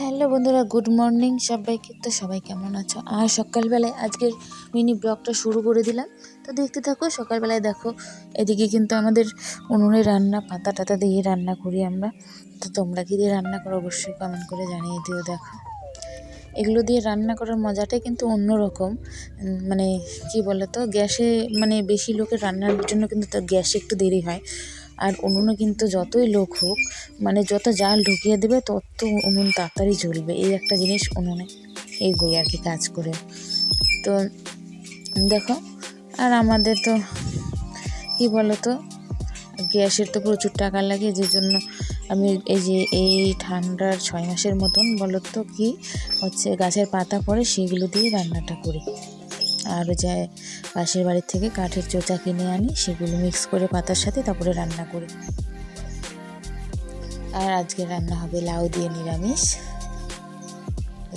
Hello বন্ধুরা, good morning সবাইকে। তো সবাই কেমন আছো? আর সকালবেলায় আজকের মিনি ব্লগটা শুরু করে দিলাম। তো দেখতে থাকো, সকালবেলায় দেখো, এদিকে কিন্তু আমাদের উনুনে রান্না, পাতা টাতা দিয়ে রান্না করি আমরা। তো তোমরা কি দিয়ে রান্না করো অবশ্যই কমেন্ট করে জানিয়ে দিও, দেখো। এগুলো দিয়ে রান্না করার মজাটাই কিন্তু অন্যরকম। মানে কি বলো তো গ্যাসে মানে বেশি লোকের রান্নার জন্য কিন্তু তো গ্যাসে একটু দেরি হয়। আর উনুনে কিন্তু যতই লোক হোক মানে যত জাল ঢুকিয়ে দেবে, তত উনুন তাড়াতাড়ি জ্বলবে। এই একটা জিনিস উনুনে এগোই আর কি কাজ করে। তো দেখো, আর আমাদের তো, কী বলো তো গ্যাসের তো প্রচুর টাকা লাগে, যে জন্য আমি এই যে এই ঠান্ডার ছয় মাসের মতন বলো তো কি, হচ্ছে গাছের পাতা পড়ে, সেগুলো দিয়ে রান্নাটা করি। আর যে পাশের বাড়ির থেকে কাঠের চোচা কিনে আনি, সেগুলো মিক্স করে পাতার সাথে তারপরে রান্না করি। আর আজকে রান্না হবে লাউ দিয়ে নিরামিষ।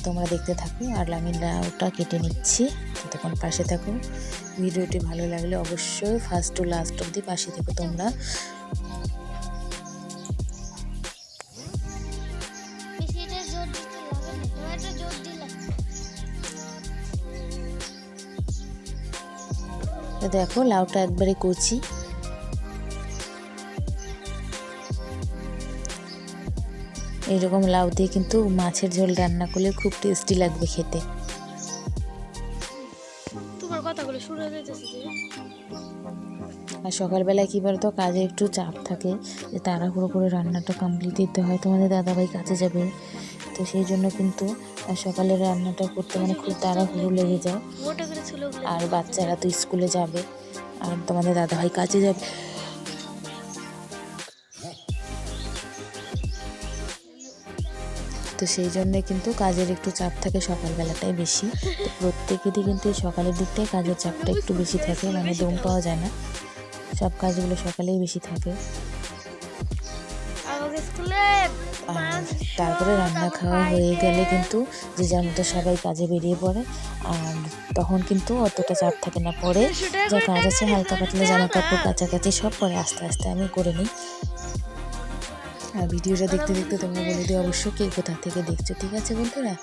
তোমরা দেখতে থাকো, আর আমি লাউটা কেটে নিচ্ছি। ততক্ষণ পাশে থাকো। ভিডিওটি ভালো লাগলে অবশ্যই ফার্স্ট টু লাস্ট অবধি পাশে থেকো তোমরা। দেখো লাউটা একবারে কচি। এইরকম লাউ দিয়ে কিন্তু মাছের ঝোল রান্না করলে খুব টেস্টি লাগবে খেতে। তোমার কথাগুলো শুনে যেতেছে আর সকালবেলায় কী বলতো কাজে একটু চাপ থাকে যে তাড়াহুড়ো করে রান্নাটা কমপ্লিট দিতে হয়। তোমাদের দাদাভাই কাজে যাবে তো সেই জন্য কিন্তু আহ, সকালে রান্নাটা করতে মানে খুব তাড়াহুড়ো লেগে যায়। আর বাচ্চারা তো স্কুলে যাবে আর তোমাদের দাদাভাই কাজে যাবে। তো সেই জন্যে কিন্তু কাজের একটু চাপ থাকে সকালবেলাটাই বেশি। তো প্রত্যেকেরই কিন্তু সকালের দিকটাই কাজের চাপটা একটু বেশি থাকে মানে দম পাওয়া যায় না। সব কাজগুলো সকালেই বেশি থাকে। আর তারপরে রান্না খাওয়া হয়ে গেলে কিন্তু যে যার মতো সবাই কাজে বেরিয়ে পড়ে, আর তখন কিন্তু অতটা চাপ থাকে না। পরে যা কাজ আছে হালকা পাতলা জামা কাপড় কাছাকাছি সব পরে আস্তে আস্তে আমি করে নিই। আর ভিডিওটা দেখতে দেখতে তোমরা বলে দিও অবশ্যই কে কোথা থেকে দেখছ ঠিক আছে বন্ধুরা?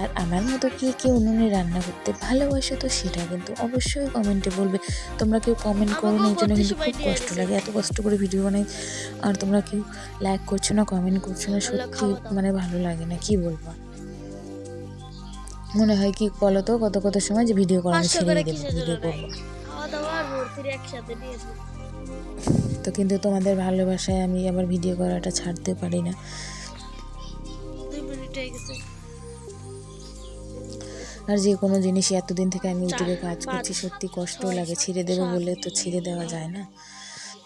আর আমার মতো কে কে উনুনে রান্না করতে ভালোবাসো তো সেটা কিন্তু অবশ্যই কমেন্টে বলবে। তোমরা কেউ কমেন্ট করো না এই জন্য কিন্তু খুব কষ্ট লাগে এত কষ্ট করে ভিডিও বানাই। আর তোমরা কেউ লাইক করছ না কমেন্ট করছ না সত্যি মানে ভালো লাগে না কি বলব। মনে হয় কি বলো তো কত কত সময় যে ভিডিও করা আমি ছেড়ে দেবো ভিডিও করব। খাওয়া দাওয়া আর একসাথে নিয়েছি তো কিন্তু তোমাদের ভালোবাসায় আমি আবার ভিডিও করাটা ছাড়তে পারি না। আর যে কোনো জিনিস এতদিন থেকে আমি ইউটিউবে কাজ করছি সত্যি কষ্ট লাগে। ছিঁড়ে দেবো বলে তো ছিঁড়ে দেওয়া যায় না।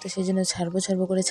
তো সেই জন্য ছাড়বো ছাড়বো করে